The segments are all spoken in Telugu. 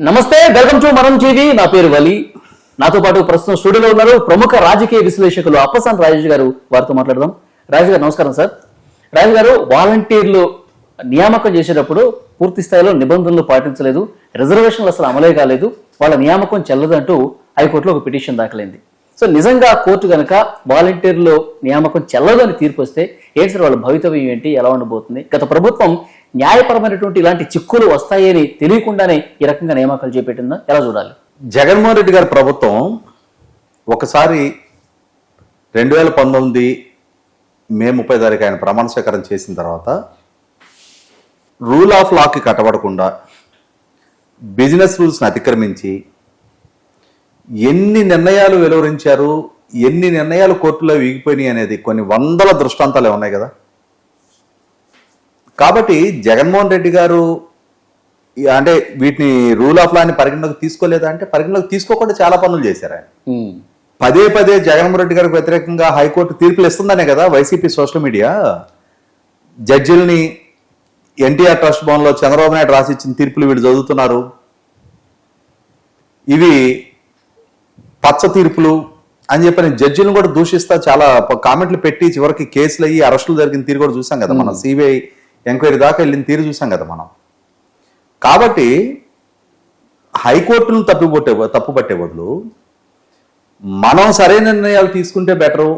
నమస్తే వెల్కమ్ టు మనం టీవీ. నా పేరు వలి. నాతో పాటు ప్రస్తుతం స్టూడియోలో ఉన్నారు ప్రముఖ రాజకీయ విశ్లేషకులు అప్పసాన్ రాజేష్ గారు. వారితో మాట్లాడదాం. రాజు గారు నమస్కారం సార్. రాజు గారు వాలంటీర్లు నియామకం చేసేటప్పుడు పూర్తి స్థాయిలో నిబంధనలు పాటించలేదు. రిజర్వేషన్లు అసలు అమలే కాలేదు. వాళ్ళ నియామకం చెల్లదంటూ హైకోర్టులో ఒక పిటిషన్ దాఖలైంది. సో నిజంగా కోర్టు కనుక వాలంటీర్లు నియామకం చెల్లదని తీర్పు వస్తే ఏంటి సార్ వాళ్ళ భవితవ్యం ఏంటి? ఎలా ఉండబోతుంది? గత ప్రభుత్వం న్యాయపరమైనటువంటి ఇలాంటి చిక్కులు వస్తాయని తెలియకుండానే ఈ రకంగా నియామకాలు చేపట్టిందా? ఎలా చూడాలి? జగన్మోహన్ రెడ్డి గారి ప్రభుత్వం ఒకసారి రెండు వేల పంతొమ్మిది మే ముప్పై తారీఖు ఆయన ప్రమాణ స్వీకారం చేసిన తర్వాత రూల్ ఆఫ్ లాకి కట్టబడకుండా బిజినెస్ రూల్స్ని అతిక్రమించి ఎన్ని నిర్ణయాలు వెలువరించారు ఎన్ని నిర్ణయాలు కోర్టులో వీగిపోయినాయి అనేది కొన్ని వందల దృష్టాంతాలే ఉన్నాయి కదా. కాబట్టి జగన్మోహన్ రెడ్డి గారు అంటే వీటిని రూల్ ఆఫ్ లాని పరిగణలోకి తీసుకోలేదా అంటే పరిగణలోకి తీసుకోకుండా చాలా పనులు చేశారు ఆయన. పదే పదే జగన్మోహన్ రెడ్డి గారికి వ్యతిరేకంగా హైకోర్టు తీర్పులు ఇస్తుందనే కదా వైసీపీ సోషల్ మీడియా. జడ్జిల్ని ఎన్టీఆర్ ట్రస్ట్ భవన్లో చంద్రబాబు నాయుడు రాసి ఇచ్చిన తీర్పులు వీళ్ళు చదువుతున్నారు. ఇవి పచ్చ తీర్పులు అని చెప్పని జడ్జిలను కూడా దూషిస్తా చాలా కామెంట్లు పెట్టి చివరికి కేసులు అయ్యి అరెస్టులు జరిగిన తీరు కూడా చూసాం కదా మనం సిబిఐ ఎంక్వైరీ దాకా వెళ్ళిన తీరు చూసాం కదా మనం. కాబట్టి హైకోర్టును తప్పుపట్టే తప్పుపట్టే బదులు మనం సరైన నిర్ణయాలు తీసుకుంటే బెటరు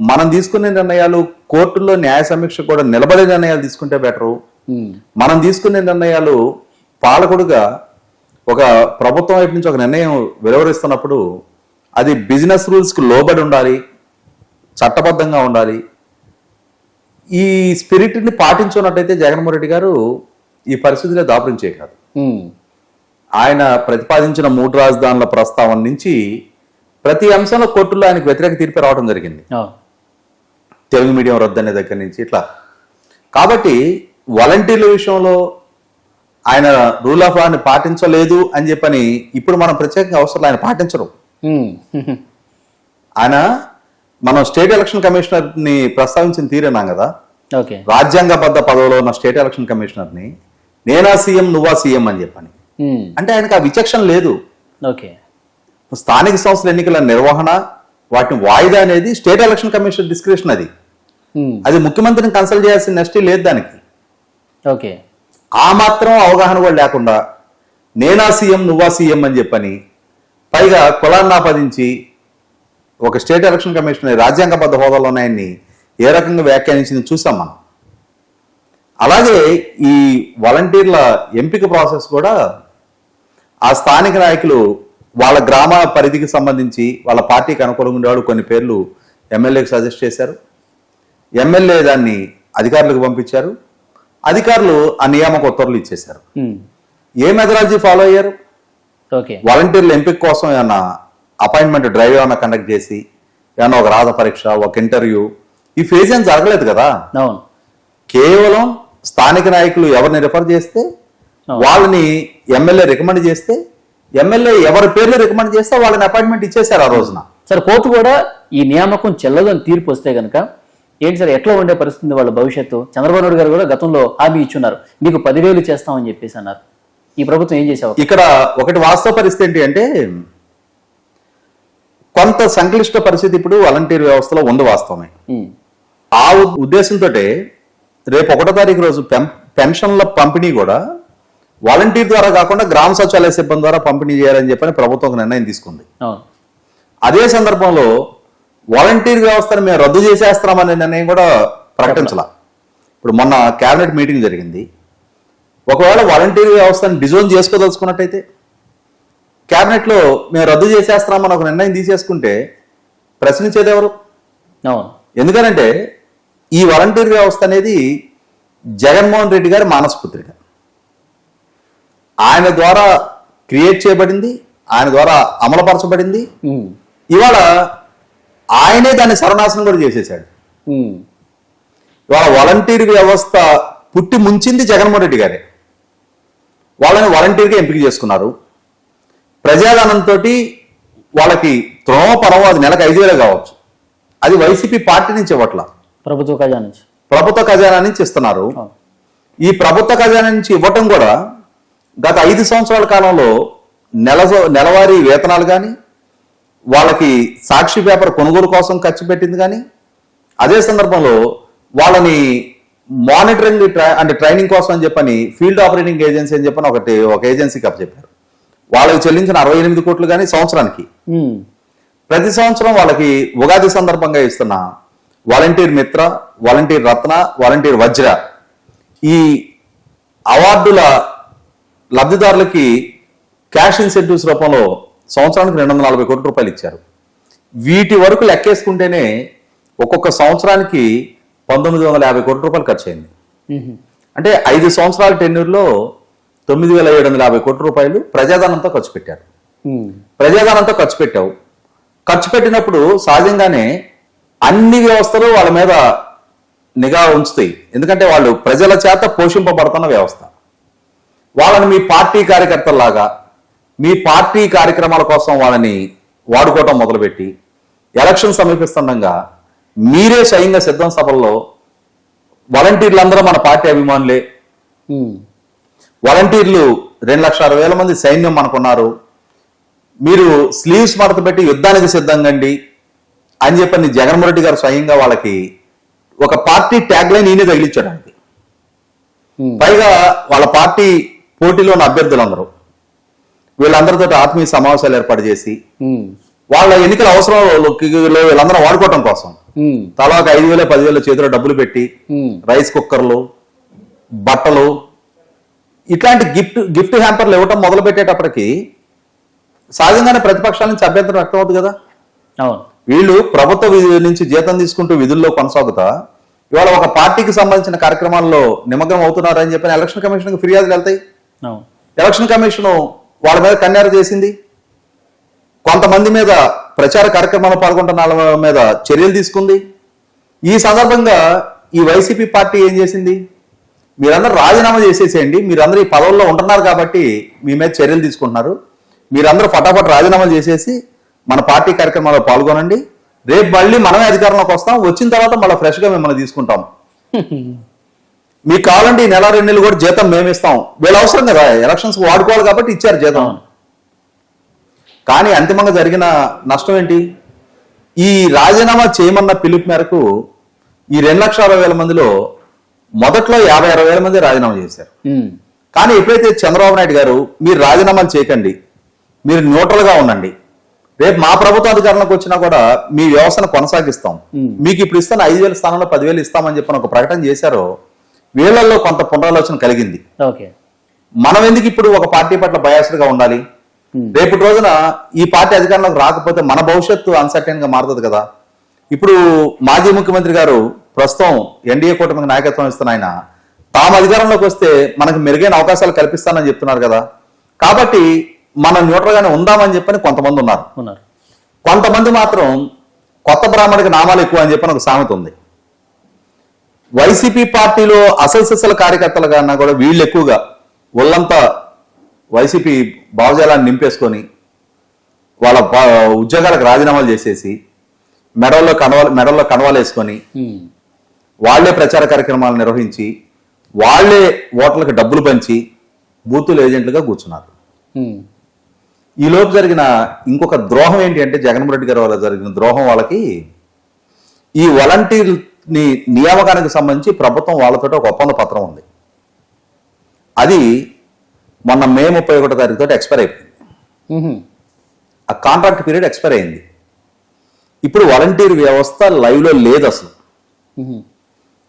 మనం తీసుకునే నిర్ణయాలు కోర్టుల్లో న్యాయ సమీక్ష కూడా నిలబడే నిర్ణయాలు తీసుకుంటే బెటరు. మనం తీసుకునే నిర్ణయాలు పాలకుడుగా ఒక ప్రభుత్వం వైపు నుంచి ఒక నిర్ణయం వెలువరిస్తున్నప్పుడు అది బిజినెస్ రూల్స్కి లోబడి ఉండాలి చట్టబద్ధంగా ఉండాలి ఈ స్పిరిట్ని పాటించున్నట్టయితే జగన్మోహన్ రెడ్డి గారు ఈ పరిస్థితిలో దాపరించే కాదు ఆయన ప్రతిపాదించిన మూడు రాజధానుల ప్రస్తావన నుంచి ప్రతి అంశంలో కోర్టులో ఆయనకు వ్యతిరేక తీర్పు రావడం జరిగింది. తెలుగు మీడియం రద్దు అనే దగ్గర నుంచి ఇట్లా. కాబట్టి వాలంటీర్ల విషయంలో ఆయన రూల్ ఆఫ్ లాని పాటించలేదు అని చెప్పని ఇప్పుడు మనం ప్రత్యేకంగా అవసరం ఆయన పాటించరు. ఆయన మనం స్టేట్ ఎలక్షన్ కమిషనర్ని ప్రస్తావించిన తీరేనాం కదా. రాజ్యాంగబద్ధ పదవిలో ఉన్న స్టేట్ ఎలక్షన్ కమిషనర్ని నేనా సీఎం నువ్వా సీఎం అని చెప్పని. అంటే ఆయనకు ఆ విచక్షణ లేదు. ఓకే. స్థానిక సంస్థల ఎన్నికల నిర్వహణ వాటిని వాయిదా అనేది స్టేట్ ఎలక్షన్ కమిషన్ డిస్క్రిప్షన్ అది. అది ముఖ్యమంత్రిని కన్సల్ట్ చేయాల్సిన నెక్స్ట్ లేదు దానికి. ఓకే. ఆ మాత్రం అవగాహన కూడా లేకుండా నేనా సీఎం నువ్వా సీఎం అని చెప్పని పైగా కులాన్ని ఆపాదించి ఒక స్టేట్ ఎలక్షన్ కమిషన్ రాజ్యాంగబద్ధ హోదాలో ఉన్నాయని ఏ రకంగా వ్యాఖ్యానించింది చూసాం మనం. అలాగే ఈ వాలంటీర్ల ఎంపిక ప్రాసెస్ కూడా ఆ స్థానిక నాయకులు వాళ్ళ గ్రామ పరిధికి సంబంధించి వాళ్ళ పార్టీకి అనుకూలంగా ఉండేవాళ్ళు కొన్ని పేర్లు ఎమ్మెల్యేకి సజెస్ట్ చేశారు. ఎమ్మెల్యే దాన్ని అధికారులకు పంపించారు. అధికారులు ఆ నియామక ఉత్తర్వులు ఇచ్చేశారు. ఏ మెథడాలజీ ఫాలో అయ్యారు? ఓకే. వాలంటీర్ల ఎంపిక కోసం ఏమన్నా అపాయింట్మెంట్ డ్రైవ్ ఏమన్నా కండక్ట్ చేసి ఏమన్నా ఒక రాత పరీక్ష ఒక ఇంటర్వ్యూ ఈ ఫేజ్ ఏం జరగలేదు కదా? అవును. కేవలం స్థానిక నాయకులు ఎవరిని రిఫర్ చేస్తే వాళ్ళని ఎమ్మెల్యే రికమెండ్ చేస్తే ఎమ్మెల్యే ఎవరి పేర్లు రికమెండ్ చేస్తే వాళ్ళని అపాయింట్మెంట్ ఇచ్చేశారు ఆ రోజున. సార్ కోర్టు కూడా ఈ నియామకం చెల్లదు అని తీర్పు వస్తే కనుక ఏంటి సార్ ఎట్లా ఉండే పరిస్థితి వాళ్ళ భవిష్యత్తు? చంద్రబాబు నాయుడు గారు కూడా గతంలో హామీ ఇచ్చున్నారు. మీకు పదివేలు చేస్తామని చెప్పేసి అన్నారు. ఈ ప్రభుత్వం ఏం చేసావు? ఇక్కడ ఒకటి వాస్తవ పరిస్థితి ఏంటి అంటే కొంత సంక్లిష్ట పరిస్థితి ఇప్పుడు వాలంటీర్ వ్యవస్థలో ఉంది వాస్తవమే. ఆ ఉద్దేశంతో రేపు ఒకటో తారీఖు రోజు పెం- పెన్షన్ల పంపిణీ కూడా వాలంటీర్ ద్వారా కాకుండా గ్రామ సచివాలయ సిబ్బంది ద్వారా పంపిణీ చేయాలని చెప్పని ప్రభుత్వం ఒక నిర్ణయం తీసుకుంది. అదే సందర్భంలో వాలంటీర్ వ్యవస్థను మేము రద్దు చేసేస్తున్నామనే నిర్ణయం కూడా ప్రకటించాల. ఇప్పుడు మొన్న కేబినెట్ మీటింగ్ జరిగింది. ఒకవేళ వాలంటీర్ వ్యవస్థను డిజోన్ చేసుకోదలుచుకున్నట్టయితే కేబినెట్లో మేము రద్దు చేసేస్తున్నామని ఒక నిర్ణయం తీసేసుకుంటే ప్రశ్నించేది ఎవరు? అవును. ఎందుకనంటే ఈ వాలంటీర్ వ్యవస్థ అనేది జగన్మోహన్ రెడ్డి గారి మానసపుత్రిక. ఆయన ద్వారా క్రియేట్ చేయబడింది ఆయన ద్వారా అమలుపరచబడింది. ఇవాళ ఆయనే దాన్ని సర్వనాశనం కూడా చేసేసాడు. ఇవాళ వాలంటీర్ వ్యవస్థ పుట్టి ముంచింది జగన్మోహన్ రెడ్డి గారే. వాళ్ళని వాలంటీర్గా ఎంపిక చేసుకున్నారు. ప్రజాధనంతో వాళ్ళకి త్రోమ పరమో అది నెలకు ఐదు వేలే కావచ్చు. అది వైసీపీ పార్టీ నుంచి ఇవ్వట్ల. ప్రభుత్వ ఖజానా నుంచి. ప్రభుత్వ ఖజానా నుంచి ఇస్తున్నారు. ఈ ప్రభుత్వ ఖజానా నుంచి ఇవ్వటం కూడా గత ఐదు సంవత్సరాల కాలంలో నెల నెలవారీ వేతనాలు కానీ వాళ్ళకి సాక్షి పేపర్ కొనుగోలు కోసం ఖర్చు పెట్టింది కానీ అదే సందర్భంలో వాళ్ళని మానిటరింగ్ ట్రై అంటే ట్రైనింగ్ కోసం అని చెప్పని ఫీల్డ్ ఆపరేటింగ్ ఏజెన్సీ అని చెప్పని ఒకటి ఒక ఏజెన్సీకి అప్పచెప్పారు వాళ్ళకి చెల్లించిన అరవై ఎనిమిది కోట్లు కానీ సంవత్సరానికి. ప్రతి సంవత్సరం వాళ్ళకి ఉగాది సందర్భంగా ఇస్తున్న volunteer Mitra volunteer Ratna volunteer Vajra ఈ అవార్డుల లబ్ధిదారులకి క్యాష్ ఇన్సెంటివ్స్ రూపంలో సంవత్సరానికి రెండు వందల నలభై కోట్ల రూపాయలు ఇచ్చారు. వీటి వరకు లెక్కేసుకుంటేనే ఒక్కొక్క సంవత్సరానికి పంతొమ్మిది వందల యాభై కోట్ల రూపాయలు ఖర్చు అయింది అంటే ఐదు సంవత్సరాల టెన్యూర్లో తొమ్మిది వేల ఏడు వందల యాభై కోట్ల రూపాయలు ప్రజాధనంతో ఖర్చు పెట్టారు. ప్రజాధనంతో ఖర్చు పెట్టావు. ఖర్చు పెట్టినప్పుడు సహజంగానే అన్ని వ్యవస్థలు వాళ్ళ మీద నిఘా ఉంచుతాయి. ఎందుకంటే వాళ్ళు ప్రజల చేత పోషింపబడుతున్న వ్యవస్థ. వాళ్ళని మీ పార్టీ కార్యకర్తల్లాగా మీ పార్టీ కార్యక్రమాల కోసం వాళ్ళని వాడుకోవటం మొదలుపెట్టి ఎలక్షన్ సమీపిస్తుండగా మీరే స్వయంగా సిద్ధం సభల్లో వాలంటీర్లందరూ మన పార్టీ అభిమానులే. వాలంటీర్లు రెండు లక్షల అరవై వేల మంది సైన్యం మనకున్నారు. మీరు స్లీవ్స్ మడత పెట్టి యుద్ధానికి సిద్ధంగండి అని చెప్పని జగన్మోహన్ రెడ్డి గారు స్వయంగా వాళ్ళకి ఒక పార్టీ ట్యాగ్ లైన్ ఈయన తగిలించాడు ఆయనకి. ఉమ్, పైగా వాళ్ళ పార్టీ పోటీలో ఉన్న అభ్యర్థులందరూ వీళ్ళందరితో ఆత్మీయ సమావేశాలు ఏర్పాటు చేసి వాళ్ళ ఎన్నికల అవసరంలో వీళ్ళందరూ వాడుకోవటం కోసం. ఉమ్, తలా ఒక ఐదు వేల పదివేల చేతిలో డబ్బులు పెట్టి రైస్ కుక్కర్లు బట్టలు ఇట్లాంటి గిఫ్ట్ గిఫ్ట్ హ్యాంపర్లు ఇవ్వటం మొదలు పెట్టేటప్పటికి సహజంగానే ప్రతిపక్షాల నుంచి అభ్యంతరం వ్యక్తం అవుతుంది కదా? అవును. వీళ్ళు ప్రభుత్వ నుంచి జీతం తీసుకుంటూ విధుల్లో కొనసాగుతా ఇవాళ ఒక పార్టీకి సంబంధించిన కార్యక్రమాల్లో నిమగ్నం అవుతున్నారని చెప్పిన ఎలక్షన్ కమిషన్కి ఫిర్యాదులు వెళ్తాయి. ఎలక్షన్ కమిషన్ వాళ్ళ మీద కన్యారు చేసింది. కొంతమంది మీద ప్రచార కార్యక్రమాల్లో పాల్గొంటున్న వాళ్ళ మీద చర్యలు తీసుకుంది. ఈ సందర్భంగా ఈ వైసీపీ పార్టీ ఏం చేసింది? మీరందరూ రాజీనామా చేసేసేయండి. మీరందరూ ఈ పదవుల్లో ఉంటున్నారు కాబట్టి మీ మీద చర్యలు తీసుకుంటున్నారు. మీరందరూ ఫటాఫట్ రాజీనామాలు చేసేసి మన పార్టీ కార్యక్రమాల్లో పాల్గొనండి. రేపు మళ్ళీ మనమే అధికారంలోకి వస్తాం. వచ్చిన తర్వాత మళ్ళీ ఫ్రెష్గా మిమ్మల్ని తీసుకుంటాం. మీకు కావాలంటే ఈ నెల రెండు నెలలు కూడా జీతం మేము ఇస్తాం. వీళ్ళ అవసరం కదా ఎలక్షన్స్ వాడుకోవాలి కాబట్టి ఇచ్చారు జీతం. కానీ అంతిమంగా జరిగిన నష్టం ఏంటి? ఈ రాజీనామా చేయమన్న పిలుపు మేరకు ఈ రెండు లక్షల అరవై వేల మందిలో మొదట్లో యాభై అరవై వేల మంది రాజీనామా చేశారు. కానీ ఎప్పుడైతే చంద్రబాబు నాయుడు గారు మీరు రాజీనామాలు చేయకండి మీరు న్యూట్రల్గా ఉండండి రేపు మా ప్రభుత్వ అధికారంలోకి వచ్చినా కూడా మీ వ్యవస్థను కొనసాగిస్తాం. మీకు ఇప్పుడు ఇస్తాను ఐదు వేల స్థానంలో పదివేలు ఇస్తామని చెప్పిన ఒక ప్రకటన చేశారో వీళ్ళల్లో కొంత పునరాలోచన కలిగింది. ఓకే. మనం ఎందుకు ఇప్పుడు ఒక పార్టీ పట్ల బయాస్డ్గా ఉండాలి. రేపటి రోజున ఈ పార్టీ అధికారంలోకి రాకపోతే మన భవిష్యత్తు అన్సర్టైన్గా మారుతుంది కదా. ఇప్పుడు మాజీ ముఖ్యమంత్రి గారు ప్రస్తుతం ఎన్డీఏ కూటమికి నాయకత్వం ఇస్తున్న ఆయన తాము అధికారంలోకి వస్తే మనకు మెరుగైన అవకాశాలు కల్పిస్తానని చెప్తున్నారు కదా. కాబట్టి మనం న్యూట్రల్ గానే ఉందామని చెప్పని కొంతమంది ఉన్నారు. ఉన్నారు. కొంతమంది మాత్రం కొత్త బ్రాహ్మణికి నామాలు ఎక్కువ అని చెప్పని ఒక సామెత ఉంది. వైసీపీ పార్టీలో అసలు సిసల కార్యకర్తలు కన్నా కూడా వీళ్ళు ఎక్కువగా ఒళ్ళంతా వైసీపీ భావజాలాన్ని నింపేసుకొని వాళ్ళ ఉద్యోగాలకు రాజీనామాలు చేసేసి మెడల్లో కనవాలు మెడల్లో కనవాలు వేసుకొని ఉమ్, వాళ్ళే ప్రచార కార్యక్రమాలు నిర్వహించి వాళ్ళే ఓట్లకు డబ్బులు పంచి బూతులు ఏజెంట్లుగా కూర్చున్నారు. ఈ లోపు జరిగిన ఇంకొక ద్రోహం ఏంటి అంటే జగన్మోహన్ రెడ్డి గారి వల్ల జరిగిన ద్రోహం వాళ్ళకి ఈ వాలంటీర్ని నియామకానికి సంబంధించి ప్రభుత్వం వాళ్ళతో ఒక ఒప్పంద పత్రం ఉంది. అది మొన్న మే ముప్పై ఒకటో తారీఖు తోటి ఎక్స్పైర్ అయిపోయింది. ఆ కాంట్రాక్ట్ పీరియడ్ ఎక్స్పైర్ అయింది. ఇప్పుడు వాలంటీర్ వ్యవస్థ లైవ్లో లేదు అసలు.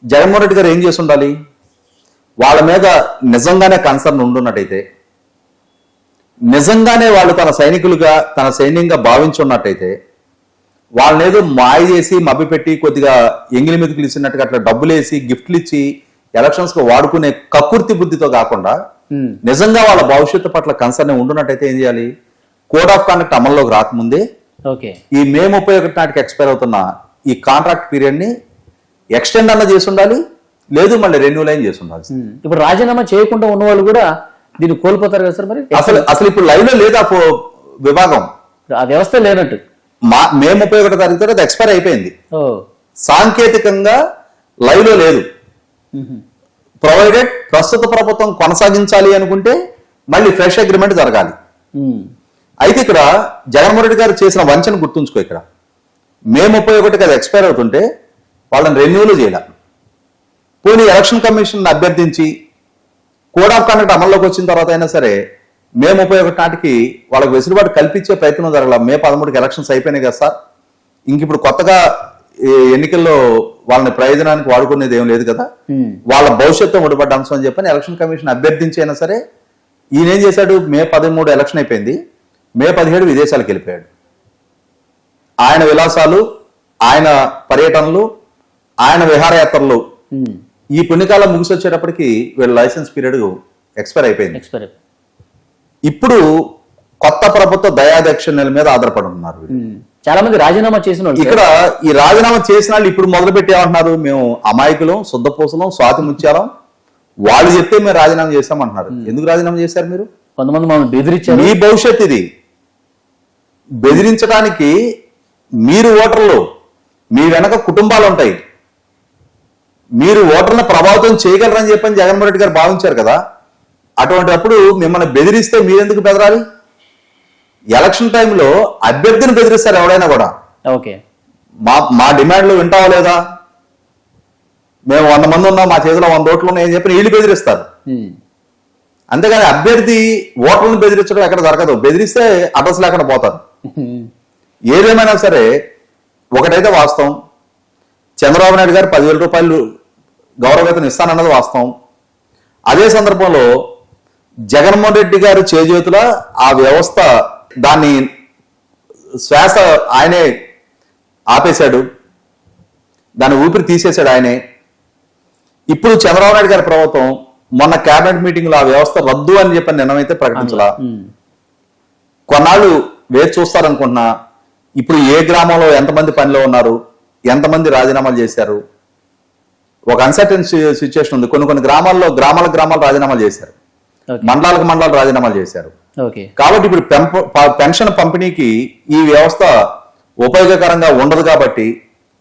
జగన్మోహన్ రెడ్డి గారు ఏం చేసి ఉండాలి వాళ్ళ మీద నిజంగానే కన్సర్న్ ఉండున్నట్టయితే నిజంగానే వాళ్ళు తన సైనికులుగా తన సైన్యంగా భావించున్నట్టయితే వాళ్ళని ఏదో మాయ చేసి మభ్యపెట్టి కొద్దిగా ఎంగిలి మీద పిలిచినట్టుగా అట్లా డబ్బులు వేసి గిఫ్ట్లు ఇచ్చి ఎలక్షన్స్కు వాడుకునే కక్కుర్తి బుద్ధితో కాకుండా నిజంగా వాళ్ళ భవిష్యత్తు పట్ల కన్సర్న్ ఉండున్నట్టయితే ఏం చేయాలి? కోడ్ ఆఫ్ కాండక్ట్ అమల్లోకి రాకముందే ఓకే. ఈ మే ముప్పై ఒకటి నాటికి ఎక్స్పైర్ అవుతున్న ఈ కాంట్రాక్ట్ పీరియడ్ని ఎక్స్టెండ్ అన్న చేసి ఉండాలి లేదు మళ్ళీ రెన్యూల్ అయిన చేసి ఉండాలి ఇప్పుడు రాజీనామా చేయకుండా ఉన్న వాళ్ళు కూడా దీన్ని కోల్పోతారు కదా సార్ మరి? అసలు అసలు ఇప్పుడు లైవ్లో లేదా ఫో- విభాగం? ఆ వ్యవస్థ లేనట్టు. మా మే ముప్పై ఒకటో తారీఖు తర్వాత ఎక్స్పైర్ అయిపోయింది. ఓ. సాంకేతికంగా లైవ్లో లేదు. ప్రొవైడెడ్ ప్రస్తుత ప్రభుత్వం కొనసాగించాలి అనుకుంటే మళ్ళీ ఫ్రెష్ అగ్రిమెంట్ జరగాలి. అయితే ఇక్కడ జగన్మోహన్ రెడ్డి గారు చేసిన వంచన గుర్తుంచుకో ఇక్కడ. మే ముప్పై ఒకటికి అది ఎక్స్పైర్ అవుతుంటే వాళ్ళని రెన్యూలు చేయాల. పోనీ ఎలక్షన్ కమిషన్ అభ్యర్థించి కోడ్ ఆఫ్ కండక్ట్ అమల్లోకి వచ్చిన తర్వాత అయినా సరే మే ముప్పై ఒకటి నాటికి వాళ్ళకి వెసులుబాటు కల్పించే ప్రయత్నం జరగాల మే పదమూడుకి ఎలక్షన్స్ అయిపోయినాయి కదా సార్. ఇంక ఇప్పుడు కొత్తగా ఎన్నికల్లో వాళ్ళని ప్రయోజనానికి వాడుకునేది ఏం లేదు కదా. వాళ్ళ భవిష్యత్తు ముడిపడ్డ అంశం అని చెప్పని ఎలక్షన్ కమిషన్ అభ్యర్థించైనా సరే ఈయన ఏం చేశాడు? మే పదమూడు ఎలక్షన్ అయిపోయింది. మే పదిహేడు విదేశాలకు వెళ్ళిపోయాడు. ఆయన విలాసాలు ఆయన పర్యటనలు ఆయన విహారయాత్రలు. ఈ పుణ్యకాలం ముగిసి వచ్చేటప్పటికి వీళ్ళ లైసెన్స్ పీరియడ్ ఎక్స్పైర్ అయిపోయింది. ఎక్స్పైర్ ఇప్పుడు కొత్త ప్రభుత్వ దయాదక్షిణల మీద ఆధారపడి ఉన్నారు. చాలా మంది రాజీనామా చేసిన. ఇక్కడ ఈ రాజీనామా చేసిన వాళ్ళు ఇప్పుడు మొదలు పెట్టి ఏమంటున్నారు? మేము అమాయకులం శుద్ధపూసలం స్వాతి ముత్యాలం. వాళ్ళు చెప్తే మేము రాజీనామా చేస్తామంటున్నారు. ఎందుకు రాజీనామా చేశారు మీరు? కొంతమంది మమ్మల్ని బెదిరించారు. మీ భవిష్యత్ ఇది. బెదిరించడానికి మీరు ఓటర్లు మీ వెనక కుటుంబాలు ఉంటాయి. మీరు ఓటర్లను ప్రభావితం చేయగలరని చెప్పని జగన్మోహన్ రెడ్డి గారు భావించారు కదా. అటువంటి అప్పుడు మిమ్మల్ని బెదిరిస్తే మీరెందుకు బెదరాలి? ఎలక్షన్ టైంలో అభ్యర్థిని బెదిరిస్తారు ఎవడైనా కూడా. ఓకే. మా మా డిమాండ్లు వింటావా లేదా? మేము వంద మంది ఉన్నాం మా చేతిలో వంద ఓట్లు ఉన్నాయని చెప్పి వీళ్ళు బెదిరిస్తారు. అంతేగాని అభ్యర్థి ఓట్లను బెదిరించడం ఎక్కడ జరగదు బెదిరిస్తే అడ్రస్ లేకుండా పోతారు. ఏదేమైనా సరే ఒకటైతే వాస్తవం. చంద్రబాబు నాయుడు గారు పదివేల రూపాయలు గౌరవవేతనం ఇస్తానన్నది వాస్తవం. అదే సందర్భంలో జగన్మోహన్ రెడ్డి గారు చేజేతుల ఆ వ్యవస్థ దాన్ని శ్వాస ఆయనే ఆపేశాడు. దాని ఊపిరి తీసేశాడు ఆయనే. ఇప్పుడు చంద్రబాబు నాయుడు గారి ప్రభుత్వం మొన్న కేబినెట్ మీటింగ్లో ఆ వ్యవస్థ రద్దు అని చెప్పి నిర్ణయం అయితే కొన్నాళ్ళు వేచి చూస్తారనుకుంటున్నా. ఇప్పుడు ఏ గ్రామంలో ఎంతమంది పనిలో ఉన్నారు? ఎంతమంది రాజీనామాలు చేశారు? ఒక అన్సర్టన్ సిచ్యుయేషన్ ఉంది. కొన్ని కొన్ని గ్రామాల్లో గ్రామాల గ్రామాలు రాజీనామాలు చేశారు. మండలాలకు మండలాలు రాజీనామాలు చేశారు. కాబట్టి ఇప్పుడు పెన్షన్ పంపిణీకి ఈ వ్యవస్థ ఉపయోగకరంగా ఉండదు కాబట్టి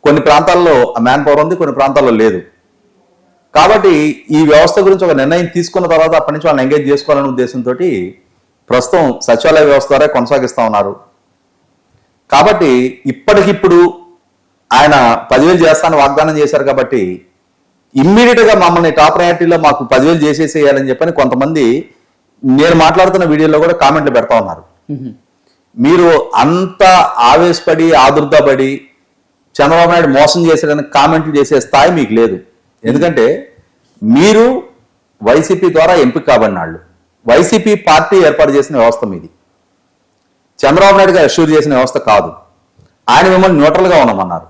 కొన్ని ప్రాంతాల్లో మ్యాన్ పవర్ ఉంది కొన్ని ప్రాంతాల్లో లేదు. కాబట్టి ఈ వ్యవస్థ గురించి ఒక నిర్ణయం తీసుకున్న తర్వాత అప్పటి నుంచి వాళ్ళని ఎంగేజ్ చేసుకోవాలనే ఉద్దేశంతో ప్రస్తుతం సచివాలయ వ్యవస్థ ద్వారా కొనసాగిస్తా ఉన్నారు. కాబట్టి ఇప్పటికిప్పుడు ఆయన పదివేలు చేస్తానని వాగ్దానం చేశారు కాబట్టి ఇమ్మీడియట్గా మమ్మల్ని టాప్ ప్రయారిటీలో మాకు పదివేలు చేసేసేయాలని చెప్పని కొంతమంది నేను మాట్లాడుతున్న వీడియోలో కూడా కామెంట్లు పెడతా ఉన్నారు. మీరు అంత ఆవేశపడి ఆదుర్దపడి చంద్రబాబు నాయుడు మోసం చేశాడని కామెంట్లు చేసే స్థాయి మీకు లేదు. ఎందుకంటే మీరు వైసీపీ ద్వారా ఎంపిక కాబడిన వాళ్ళు. వైసీపీ పార్టీ ఏర్పాటు చేసిన వ్యవస్థ మీది. చంద్రబాబు నాయుడు గారు అష్యూర్ చేసిన వ్యవస్థ కాదు. ఆయన మిమ్మల్ని న్యూట్రల్గా ఉండమన్నారు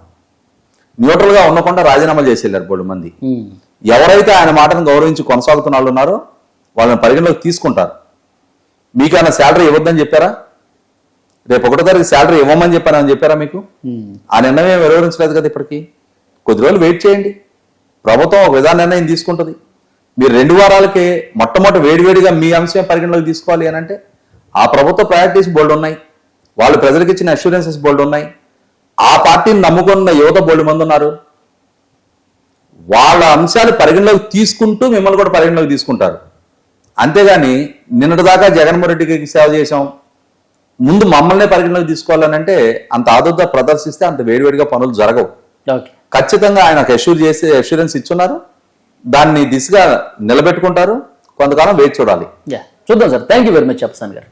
న్యూట్రల్గా ఉండకుండా రాజీనామాలు చేసి వెళ్ళారు బోడు మంది. ఎవరైతే ఆయన మాటను గౌరవించి కొనసాగుతున్న వాళ్ళు ఉన్నారో వాళ్ళని పరిగణలోకి తీసుకుంటారు. మీకైనా శాలరీ ఇవ్వద్దని చెప్పారా? రేపు ఒకటో తారీఖు శాలరీ ఇవ్వమని చెప్పారని చెప్పారా మీకు. ఆ నిర్ణయం ఏం వివరించలేదు కదా ఇప్పటికి? కొద్ది రోజులు వెయిట్ చేయండి. ప్రభుత్వం ఒక విధాన నిర్ణయం తీసుకుంటుంది. మీరు రెండు వారాలకే మొట్టమొదటి వేడివేడిగా మీ అంశం పరిగణలోకి తీసుకోవాలి అని అంటే ఆ ప్రభుత్వ ప్రయారిటీస్ బోల్డ్ ఉన్నాయి. వాళ్ళు ప్రజలకు ఇచ్చిన అష్యూరెన్సెస్ బోల్డ్ ఉన్నాయి. ఆ పార్టీని నమ్ముకున్న యువత బోల్డ్ మంది ఉన్నారు. వాళ్ళ అంశాలు పరిగణలోకి తీసుకుంటూ మిమ్మల్ని కూడా పరిగణలోకి తీసుకుంటారు. అంతేగాని నిన్నటిదాకా జగన్మోహన్ రెడ్డికి సేవ చేశాం. ముందు మమ్మల్నే పరిగణలోకి తీసుకోవాలని అంటే అంత ఆదుర్ద ప్రదర్శిస్తే అంత వేడివేడిగా పనులు జరగవు. ఖచ్చితంగా ఆయనకు అష్యూర్ చేసి అష్యూరెన్స్ ఇచ్చున్నారు. దాన్ని దిశగా నిలబెట్టుకుంటారు. కొంతకాలం వేచి చూడాలి. యా చూద్దాం sir. Thank you very much చెప్పసాన్ గారు.